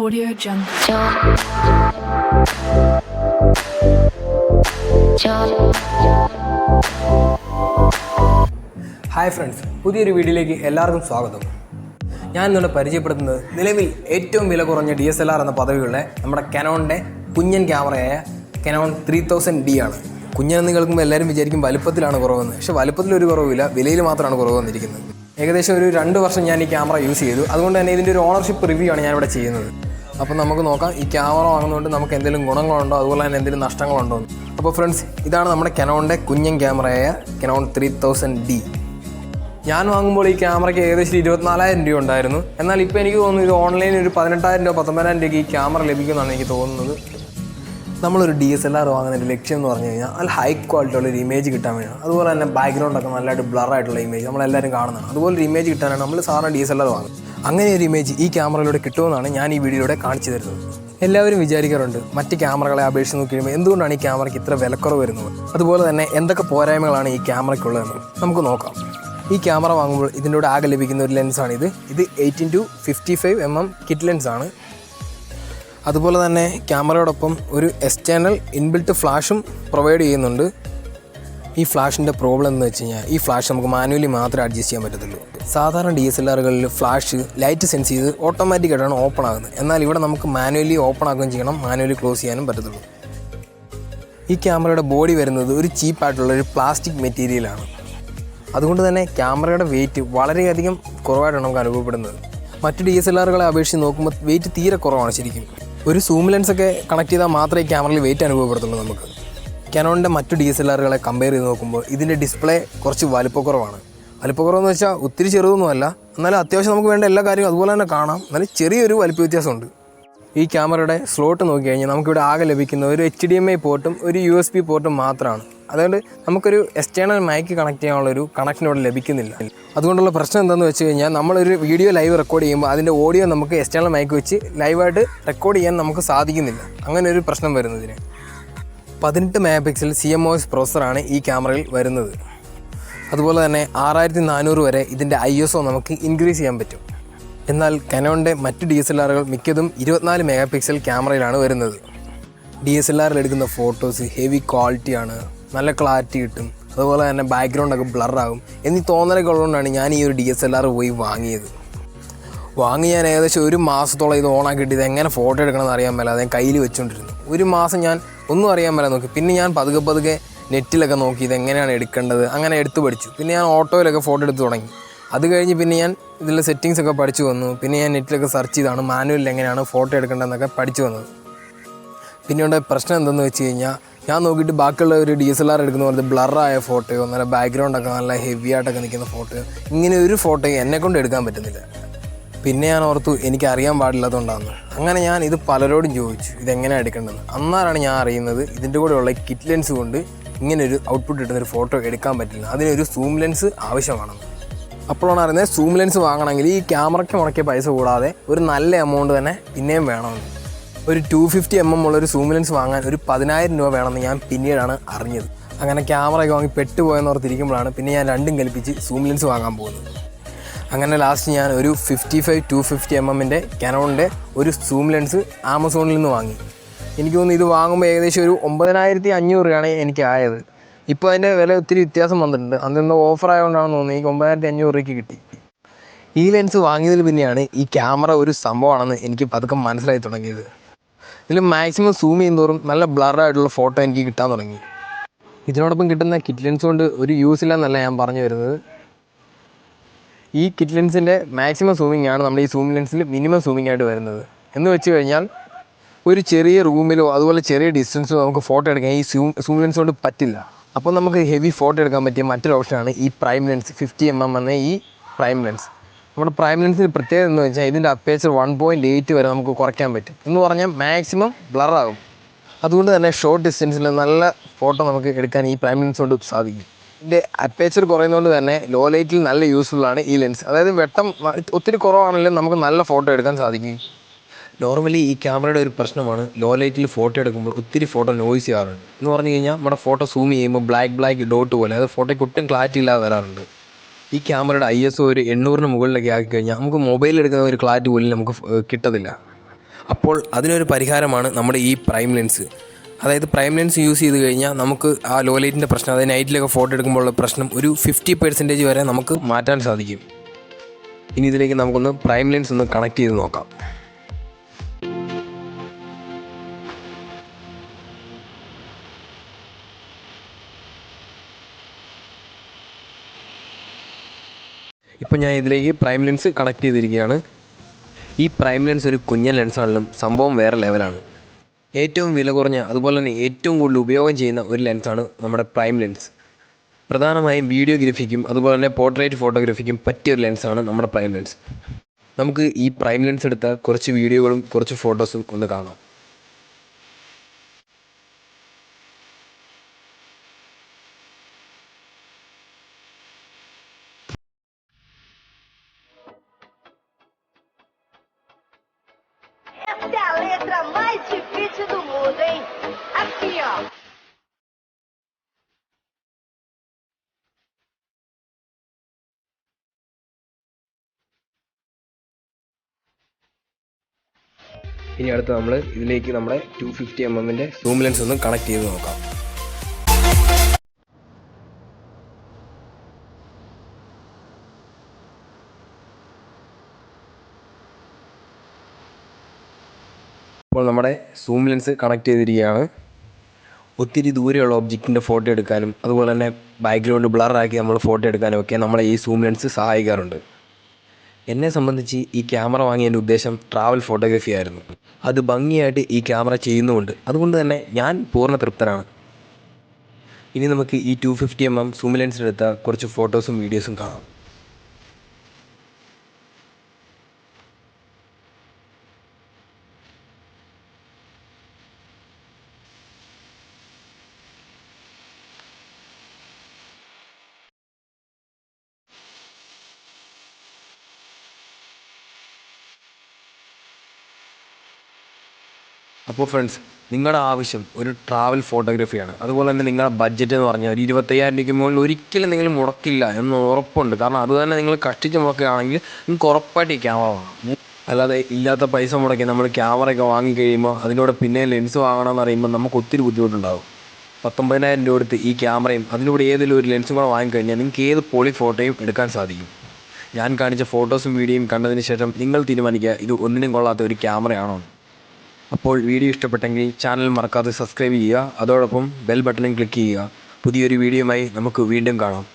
Audio Jungle. Hi friends പുതിയൊരു വീഡിയോയിലേക്ക് എല്ലാവർക്കും സ്വാഗതം. ഞാൻ ഇന്നിവിടെ പരിചയപ്പെടുത്തുന്നത് നിലവിൽ ഏറ്റവും വില കുറഞ്ഞ ഡി എസ് എൽ ആർ എന്ന പദവിയുള്ള നമ്മുടെ കനോണിന്റെ കുഞ്ഞൻ ക്യാമറയായ കനോൺ ത്രീ തൗസൻഡ് ഡി ആണ്. കുഞ്ഞനെന്ന് കേൾക്കുമ്പോൾ എല്ലാവരും വിചാരിക്കും വലുപ്പത്തിലാണ് കുറവെന്ന്. പക്ഷേ വലുപ്പത്തിലൊരു കുറവില്ല വിലയിൽ മാത്രമാണ് കുറവ് വന്നിരിക്കുന്നത്. ഏകദേശം ഒരു രണ്ട് വർഷം ഞാൻ ഈ ക്യാമറ യൂസ് ചെയ്തു. അതുകൊണ്ട് തന്നെ ഇതിന്റെ ഒരു ഓണർഷിപ്പ് റിവ്യൂ ആണ് ഞാനിവിടെ ചെയ്യുന്നത്. അപ്പോൾ നമുക്ക് നോക്കാം ഈ ക്യാമറ വാങ്ങുന്നതുകൊണ്ട് നമുക്ക് എന്തെങ്കിലും ഗുണങ്ങളുണ്ടോ? അതുപോലെ തന്നെ എന്തെങ്കിലും നഷ്ടങ്ങളുണ്ടോ അപ്പോൾ ഫ്രണ്ട്സ് ഇതാണ് നമ്മുടെ കനോണിന്റെ കുഞ്ഞൻ ക്യാമറയായ കനോൺ ത്രീ തൗസൻഡ് ഡി ഞാൻ വാങ്ങുമ്പോൾ ഈ ക്യാമറയ്ക്ക് ഏകദേശം ഇരുപത്തിനാലായിരം രൂപ ഉണ്ടായിരുന്നു. എന്നാൽ ഇപ്പോൾ എനിക്ക് തോന്നുന്നു ഇത് ഓൺലൈനിൽ ഒരു പതിനെട്ടായിരം രൂപ പത്തൊമ്പതിനായിരം രൂപയ്ക്ക് ഈ ക്യാമറ ലഭിക്കുമെന്നാണ് എനിക്ക് തോന്നുന്നത്. നമ്മളൊരു ഡി എസ് എൽ ആർ വാങ്ങുന്നതിന്റെ ലക്ഷ്യം എന്ന് പറഞ്ഞു കഴിഞ്ഞാൽ നല്ല ഹൈ ക്വാളിറ്റി ഉള്ള ഒരു ഇമേജ് കിട്ടാൻ വേണ്ടിയാണ്. അതുപോലെ തന്നെ ബാക്ക്ഗ്രൗണ്ട് ഒക്കെ നല്ലതായിട്ട് ബ്ലർ ആയിട്ടുള്ള ഇമേജ് നമ്മളെല്ലാവരും കാണുന്നതാണ്. അതുപോലെ ഒരു ഇമേജ് കിട്ടാനാണ് നമ്മൾ സാധാരണ ഡി എസ് എൽ ആർ വാങ്ങുന്നത്. അങ്ങനെ ഒരു ഇമേജ് ഈ ക്യാമറയിലൂടെ കിട്ടുമെന്നാണ് ഞാൻ ഈ വീഡിയോയിലൂടെ കാണിച്ചു തരുന്നത്. എല്ലാവരും വിചാരിക്കാറുണ്ട് മറ്റ് ക്യാമറകളെ അപേക്ഷിച്ച് നോക്കി കഴിയുമ്പോൾ എന്തുകൊണ്ടാണ് ഈ ക്യാമറയ്ക്ക് ഇത്ര വിലക്കുറവ് വരുന്നത്? അതുപോലെ തന്നെ എന്തൊക്കെ പോരായ്മകളാണ് ഈ ക്യാമറയ്ക്കുള്ളതെന്ന് നമുക്ക് നോക്കാം. ഈ ക്യാമറ വാങ്ങുമ്പോൾ ഇതിന്റെ കൂടെ ആകെ ലഭിക്കുന്ന ഒരു ലെൻസാണ് ഇത്. Eighteen to fifty five M M kit ലെൻസാണ് അതുപോലെ തന്നെ ക്യാമറയോടൊപ്പം ഒരു എക്സ്റ്റേണൽ ഇൻബിൽട്ട് ഫ്ലാഷും പ്രൊവൈഡ് ചെയ്യുന്നുണ്ട്. ഈ ഫ്ലാഷിന്റെ പ്രോബ്ലം എന്ന് വെച്ച് കഴിഞ്ഞാൽ ഈ ഫ്ലാഷ് നമുക്ക് മാനുവലി മാത്രമേ അഡ്ജസ്റ്റ് ചെയ്യാൻ പറ്റത്തുള്ളൂ. സാധാരണ ഡി എസ് എൽ ആറുകളിൽ ഫ്ലാഷ് ലൈറ്റ് സെൻസ് ചെയ്ത് ഓട്ടോമാറ്റിക്കായിട്ടാണ് ഓപ്പൺ ആകുന്നത്. എന്നാൽ ഇവിടെ നമുക്ക് മാനുവലി ഓപ്പൺ ആക്കുകയും ചെയ്യണം മാനുവലി ക്ലോസ് ചെയ്യാനും പറ്റത്തുള്ളൂ. ഈ ക്യാമറയുടെ ബോഡി വരുന്നത് ഒരു ചീപ്പായിട്ടുള്ള ഒരു പ്ലാസ്റ്റിക് മെറ്റീരിയലാണ് അതുകൊണ്ട് തന്നെ ക്യാമറയുടെ വെയിറ്റ് വളരെയധികം കുറവായിട്ടാണ് നമുക്ക് അനുഭവപ്പെടുന്നത്. മറ്റു ഡി എസ് എൽ ആറുകളെ അപേക്ഷിച്ച് നോക്കുമ്പോൾ വെയിറ്റ് തീരെ കുറവാണ് ശരിക്കും. ഒരു സൂം ലെൻസ് ഒക്കെ കണക്ട് ചെയ്താൽ മാത്രമേ ക്യാമറയിൽ വെയിറ്റ് അനുഭവപ്പെടുത്തുള്ളൂ നമുക്ക്. കനോണിന്റെ മറ്റു ഡി എസ് എൽ ആറുകളെ കമ്പയർ ചെയ്ത് നോക്കുമ്പോൾ ഇതിന്റെ ഡിസ്പ്ലേ കുറച്ച് വലിപ്പക്കുറവാണ്. വലിപ്പക്കുറവെന്ന് വെച്ചാൽ ഒത്തിരി ചെറുതൊന്നുമല്ല. എന്നാലും അത്യാവശ്യം നമുക്ക് വേണ്ട എല്ലാ കാര്യവും അതുപോലെ തന്നെ കാണാം. എന്നാലും ചെറിയൊരു വലിപ്പ വ്യത്യാസമുണ്ട്. ഈ ക്യാമറയുടെ സ്ലോട്ട് നോക്കി കഴിഞ്ഞാൽ നമുക്കിവിടെ ആകെ ലഭിക്കുന്ന ഒരു എച്ച് ഡി എം ഐ പോർട്ടും ഒരു യു എസ് പി പോർട്ടും മാത്രമാണ് അതുകൊണ്ട് നമുക്കൊരു എക്സ്റ്റേണൽ മൈക്ക് കണക്ട് ചെയ്യാനുള്ള ഒരു കണക്ഷൻ ഇവിടെ ലഭിക്കുന്നില്ല. അതുകൊണ്ടുള്ള പ്രശ്നം എന്താണെന്ന് വെച്ച് കഴിഞ്ഞാൽ നമ്മളൊരു വീഡിയോ ലൈവ് റെക്കോർഡ് ചെയ്യുമ്പോൾ അതിന്റെ ഓഡിയോ നമുക്ക് എക്സ്റ്റേണൽ മൈക്ക് വെച്ച് ലൈവായിട്ട് റെക്കോർഡ് ചെയ്യാൻ നമുക്ക് സാധിക്കുന്നില്ല. അങ്ങനെ ഒരു പ്രശ്നം വരുന്നതിന്. പതിനെട്ട് mega pixel C M O S പ്രോസറാണ് ഈ ക്യാമറയിൽ വരുന്നത്. അതുപോലെ തന്നെ ആറായിരത്തി നാനൂറ് വരെ ഇതിന്റെ ഐ എസ് ഒ നമുക്ക് ഇൻക്രീസ് ചെയ്യാൻ പറ്റും. എന്നാൽ കനോണിന്റെ മറ്റ് ഡി എസ് എൽ ആറുകൾ മിക്കതും ഇരുപത്തിനാല് മെഗാ പിക്സൽ ക്യാമറയിലാണ് വരുന്നത്. ഡി എസ് എൽ ആറിൽ എടുക്കുന്ന ഫോട്ടോസ് ഹെവി ക്വാളിറ്റിയാണ് നല്ല ക്ലാരിറ്റി കിട്ടും അതുപോലെ തന്നെ ബാക്ക്ഗ്രൗണ്ടൊക്കെ ബ്ലറാകും എന്നീ തോന്നലൊക്കെ ഉള്ളതുകൊണ്ടാണ് ഞാൻ ഈ ഒരു ഡി എസ് എൽ ആർ പോയി വാങ്ങിയത്. വാങ്ങി ഞാൻ ഏകദേശം ഒരു മാസത്തോളം ഇത് ഓണാക്കിയിട്ട് ഇത് എങ്ങനെ ഫോട്ടോ എടുക്കണമെന്ന് അറിയാൻ മേല കയ്യിൽ വെച്ചുകൊണ്ടിരുന്നു. ഒരു മാസം ഞാൻ ഒന്നും അറിയാൻ മേല നോക്കി. പിന്നെ ഞാൻ പതുക്കെ പതുക്കെ നെറ്റിലൊക്കെ നോക്കി ഇത് എങ്ങനെയാണ് എടുക്കേണ്ടത് അങ്ങനെ എടുത്തു പഠിച്ചു. പിന്നെ ഞാൻ ഓട്ടോയിലൊക്കെ ഫോട്ടോ എടുത്ത് തുടങ്ങി. അത് കഴിഞ്ഞ് പിന്നെ ഞാൻ ഇതിലെ സെറ്റിങ്സ് ഒക്കെ പഠിച്ചു വന്നു. പിന്നെ ഞാൻ നെറ്റിലൊക്കെ സെർച്ച് ചെയ്താണ് മാനുവലിൽ എങ്ങനെയാണ് ഫോട്ടോ എടുക്കേണ്ടതെന്നൊക്കെ പഠിച്ചു വന്നത് പിന്നീട് പ്രശ്നം എന്തെന്ന് വെച്ച് കഴിഞ്ഞാൽ ഞാൻ നോക്കിയിട്ട് ബാക്കിയുള്ള ഒരു ഡി എസ് എൽ ആർ എടുക്കുന്ന പോലത്തെ ബ്ലറായ ഫോട്ടോയോ നല്ല ബാക്ക്ഗ്രൗണ്ടൊക്കെ നല്ല ഹെവി ആയിട്ടൊക്കെ നിൽക്കുന്ന ഫോട്ടോയോ ഇങ്ങനെ ഒരു ഫോട്ടോയും എന്നെ കൊണ്ട് എടുക്കാൻ പറ്റുന്നില്ല. പിന്നെ ഞാൻ ഓർത്തു എനിക്ക് അറിയാൻ പാടില്ലാത്തതുകൊണ്ടാണ് അങ്ങനെ ഞാൻ ഇത് പലരോടും ചോദിച്ചു ഇതെങ്ങനെയാണ് എടുക്കേണ്ടത്? അന്നാലാണ് ഞാൻ അറിയുന്നത് ഇതിന്റെ കൂടെയുള്ള കിറ്റ് ലെൻസ് കൊണ്ട് ഇങ്ങനെ ഒരു ഔട്ട്പുട്ട് കിട്ടുന്ന ഒരു ഫോട്ടോ എടുക്കാൻ പറ്റില്ല. അതിനൊരു സൂം ലെൻസ് ആവശ്യമാണെന്ന്. അപ്പോഴാണ് അറിയുന്നത് സൂം ലെൻസ് വാങ്ങണമെങ്കിൽ ഈ ക്യാമറയ്ക്ക് മുടക്കിയ പൈസ കൂടാതെ ഒരു നല്ല എമൗണ്ട് തന്നെ പിന്നെയും വേണമെന്ന്. ഒരു ടു ഫിഫ്റ്റി എം എം ഉള്ള ഒരു സൂം ലെൻസ് വാങ്ങാൻ ഒരു പതിനായിരം രൂപ വേണമെന്ന് ഞാൻ പിന്നീടാണ് അറിഞ്ഞത്. അങ്ങനെ ക്യാമറയൊക്കെ വാങ്ങി പെട്ടുപോയെന്ന് ഓർത്തിരിക്കുമ്പോഴാണ് പിന്നെ ഞാൻ രണ്ടും കൽപ്പിച്ച് സൂം ലെൻസ് വാങ്ങാൻ പോകുന്നത്. അങ്ങനെ ലാസ്റ്റ് ഞാൻ ഒരു fifty five to fifty M എമ്മിന്റെ കനോണിന്റെ ഒരു സൂം ലെൻസ് ആമസോണിൽ നിന്ന് വാങ്ങി. എനിക്ക് തോന്നുന്നു ഇത് വാങ്ങുമ്പോൾ ഏകദേശം ഒരു ഒമ്പതിനായിരത്തി അഞ്ഞൂറ് രൂപയാണ് എനിക്ക് ആയത്. ഇപ്പോൾ അതിന്റെ വില ഒത്തിരി വ്യത്യാസം വന്നിട്ടുണ്ട്. അന്ന് ഓഫർ ആയതുകൊണ്ടാണെന്ന് തോന്നുന്നു. എനിക്ക് ഒമ്പതിനായിരത്തി അഞ്ഞൂറ് രൂപയ്ക്ക് കിട്ടി. ഈ ലെൻസ് വാങ്ങിയതിൽ പിന്നെയാണ് ഈ ക്യാമറ ഒരു സംഭവമാണെന്ന് എനിക്ക് പതുക്കെ മനസ്സിലായി തുടങ്ങിയത്. ഇതിൽ മാക്സിമം സൂം ചെയ്യുന്നതോറും നല്ല ബ്ലറായിട്ടുള്ള ഫോട്ടോ എനിക്ക് കിട്ടാൻ തുടങ്ങി. ഇതിനോടൊപ്പം കിട്ടുന്ന കിറ്റ് ലെൻസ് കൊണ്ട് ഒരു യൂസ് ഇല്ലെന്നല്ല ഞാൻ പറഞ്ഞു വരുന്നത്. ഈ കിറ്റ് ലെൻസിന്റെ മാക്സിമം സൂമിംഗ് ആണ് നമ്മുടെ ഈ സൂം ലെൻസിൽ മിനിമം സൂമിംഗ് ആയിട്ട് വരുന്നത്. എന്ന് വെച്ച് കഴിഞ്ഞാൽ ഒരു ചെറിയ റൂമിലോ അതുപോലെ ചെറിയ ഡിസ്റ്റൻസിലോ നമുക്ക് ഫോട്ടോ എടുക്കാൻ ഈ സൂം സൂം ലെൻസ് കൊണ്ട് പറ്റില്ല. അപ്പോൾ നമുക്ക് ഹെവി ഫോട്ടോ എടുക്കാൻ പറ്റിയ മറ്റൊരു ഓപ്ഷനാണ് ഈ prime lens fifty M M എന്ന ഈ പ്രൈം ലെൻസ്. നമ്മുടെ പ്രൈം ലെൻസിന് പ്രത്യേകത എന്ന് വെച്ചാൽ ഇതിന്റെ അപ്പേച്ചർ വൺ പോയിന്റ് എയ്റ്റ് വരെ നമുക്ക് കുറയ്ക്കാൻ പറ്റും. എന്ന് പറഞ്ഞാൽ മാക്സിമം ബ്ലറാകും അതുകൊണ്ട് തന്നെ ഷോർട്ട് ഡിസ്റ്റൻസിൽ നല്ല ഫോട്ടോ നമുക്ക് എടുക്കാൻ ഈ പ്രൈം ലെൻസ് കൊണ്ട് സാധിക്കും. ഇതിന്റെ അപ്പേച്ചർ കുറയുന്നതുകൊണ്ട് തന്നെ ലോ ലൈറ്റിൽ നല്ല യൂസ്ഫുൾ ആണ് ഈ ലെൻസ് അതായത് വെട്ടം ഒത്തിരി കുറവാണെങ്കിലും നമുക്ക് നല്ല ഫോട്ടോ എടുക്കാൻ സാധിക്കും. നോർമലി ഈ ക്യാമറയുടെ ഒരു പ്രശ്നമാണ് ലോ ലൈറ്റിൽ ഫോട്ടോ എടുക്കുമ്പോൾ ഒത്തിരി ഫോട്ടോ നോയ്സ് ചെയ്യാറുണ്ട്. എന്ന് പറഞ്ഞു കഴിഞ്ഞാൽ നമ്മുടെ ഫോട്ടോ സൂം ചെയ്യുമ്പോൾ ബ്ലാക്ക് ബ്ലാക്ക് ഡോട്ട് പോലെ അത് ഫോട്ടോയ്ക്ക് ഒട്ടും ക്ലാരിറ്റി ഇല്ലാതെ വരാറുണ്ട്. ഈ ക്യാമറയുടെ ഐ എസ് ഒരു എണ്ണൂറിന് മുകളിലൊക്കെ ആക്കി കഴിഞ്ഞാൽ നമുക്ക് മൊബൈലിൽ എടുക്കുന്ന ഒരു ക്ലാരിറ്റി പോലും നമുക്ക് കിട്ടത്തില്ല. അപ്പോൾ അതിനൊരു പരിഹാരമാണ് നമ്മുടെ ഈ പ്രൈം ലെൻസ് അതായത് പ്രൈം ലെൻസ് യൂസ് ചെയ്ത് കഴിഞ്ഞാൽ നമുക്ക് ആ ലോ ലൈറ്റിന്റെ പ്രശ്നം അതായത് നൈറ്റിലൊക്കെ ഫോട്ടോ എടുക്കുമ്പോഴുള്ള പ്രശ്നം ഒരു ഫിഫ്റ്റി പെർസെന്റേജ് വരെ നമുക്ക് മാറ്റാൻ സാധിക്കും. ഇനി ഇതിലേക്ക് നമുക്കൊന്ന് പ്രൈം ലെൻസ് ഒന്ന് കണക്ട് ചെയ്ത് നോക്കാം. ഇപ്പോൾ ഞാൻ ഇതിലേക്ക് പ്രൈം ലെൻസ് കണക്ട് ചെയ്തിരിക്കുകയാണ്. ഈ പ്രൈം ലെൻസ് ഒരു കുഞ്ഞൻ ലെൻസാണെങ്കിലും സംഭവം വേറെ ലെവലാണ്. ഏറ്റവും വില കുറഞ്ഞ അതുപോലെ തന്നെ ഏറ്റവും കൂടുതൽ ഉപയോഗം ചെയ്യുന്ന ഒരു ലെൻസാണ് നമ്മുടെ പ്രൈം ലെൻസ് പ്രധാനമായും വീഡിയോഗ്രഫിക്കും അതുപോലെ തന്നെ പോർട്രേറ്റ് ഫോട്ടോഗ്രാഫിക്കും പറ്റിയ ഒരു ലെൻസാണ് നമ്മുടെ പ്രൈം ലെൻസ് നമുക്ക് ഈ പ്രൈം ലെൻസ് എടുത്ത കുറച്ച് വീഡിയോകളും കുറച്ച് ഫോട്ടോസും ഒന്ന് കാണാം. ഇനി അടുത്ത് നമ്മൾ ഇതിലേക്ക് നമ്മുടെ ടു ഫിഫ്റ്റി എം എമ്മിന്റെ സൂം ലെൻസ് ഒന്ന് കണക്ട് ചെയ്ത് നോക്കാം. ഇപ്പോൾ നമ്മുടെ സൂം ലെൻസ് കണക്ട് ചെയ്തിരിക്കുകയാണ്. ഒത്തിരി ദൂരെയുള്ള ഒബ്ജക്റ്റിന്റെ ഫോട്ടോ എടുക്കാനും അതുപോലെ തന്നെ ബാക്ക്ഗ്രൗണ്ട് ബ്ലറാക്കി നമ്മൾ ഫോട്ടോ എടുക്കാനും ഒക്കെ നമ്മളെ ഈ സൂം ലെൻസ് സഹായിക്കാറുണ്ട്. എന്നെ സംബന്ധിച്ച് ഈ ക്യാമറ വാങ്ങിയതിന്റെ ഉദ്ദേശം ട്രാവൽ ഫോട്ടോഗ്രാഫി ആയിരുന്നു. അത് ഭംഗിയായിട്ട് ഈ ക്യാമറ ചെയ്യുന്നുമുണ്ട്. അതുകൊണ്ട് തന്നെ ഞാൻ പൂർണ തൃപ്തനാണ്. ഇനി നമുക്ക് ഈ two fifty M M zoom ലെൻസിലെടുത്ത കുറച്ച് ഫോട്ടോസും വീഡിയോസും കാണാം. അപ്പോൾ ഫ്രണ്ട്സ് നിങ്ങളുടെ ആവശ്യം ഒരു ട്രാവൽ ഫോട്ടോഗ്രാഫിയാണ് അതുപോലെ തന്നെ നിങ്ങളുടെ ബഡ്ജറ്റ് എന്ന് പറഞ്ഞാൽ ഒരു ഇരുപത്തയ്യായിരം രൂപയ്ക്ക് മുകളിൽ ഒരിക്കലും നിങ്ങൾ മുടക്കില്ല എന്ന് ഉറപ്പുണ്ട്. കാരണം അത് തന്നെ നിങ്ങൾ കഷ്ടിച്ച് മുടക്കുകയാണെങ്കിൽ നിങ്ങൾക്ക് ഉറപ്പായിട്ട് ഈ ക്യാമറ വാങ്ങാം അല്ലാതെ ഇല്ലാത്ത പൈസ മുടക്കി നമ്മൾ ക്യാമറയൊക്കെ വാങ്ങി കഴിയുമ്പോൾ അതിലൂടെ പിന്നെ ലെൻസ് വാങ്ങണമെന്ന് പറയുമ്പോൾ നമുക്ക് ഒത്തിരി ബുദ്ധിമുട്ടുണ്ടാകും പത്തൊമ്പതിനായിരം രൂപ എടുത്ത് ഈ ക്യാമറയും അതിലൂടെ ഏതെങ്കിലും ഒരു ലെൻസും കൂടെ വാങ്ങിക്കഴിഞ്ഞാൽ നിങ്ങൾക്ക് ഏത് പൊളി ഫോട്ടോയും എടുക്കാൻ സാധിക്കും. ഞാൻ കാണിച്ച ഫോട്ടോസും വീഡിയോയും കണ്ടതിന് ശേഷം നിങ്ങൾ തീരുമാനിക്കുക ഇത് ഒന്നിനും കൊള്ളാത്ത ഒരു ക്യാമറയാണോ. അപ്പോൾ വീഡിയോ ഇഷ്ടപ്പെട്ടെങ്കിൽ ചാനൽ മറക്കാതെ സബ്സ്ക്രൈബ് ചെയ്യുക. അതോടൊപ്പം ബെൽ ബട്ടണും ക്ലിക്ക് ചെയ്യുക. പുതിയൊരു വീഡിയോയുമായി നമുക്ക് വീണ്ടും കാണാം.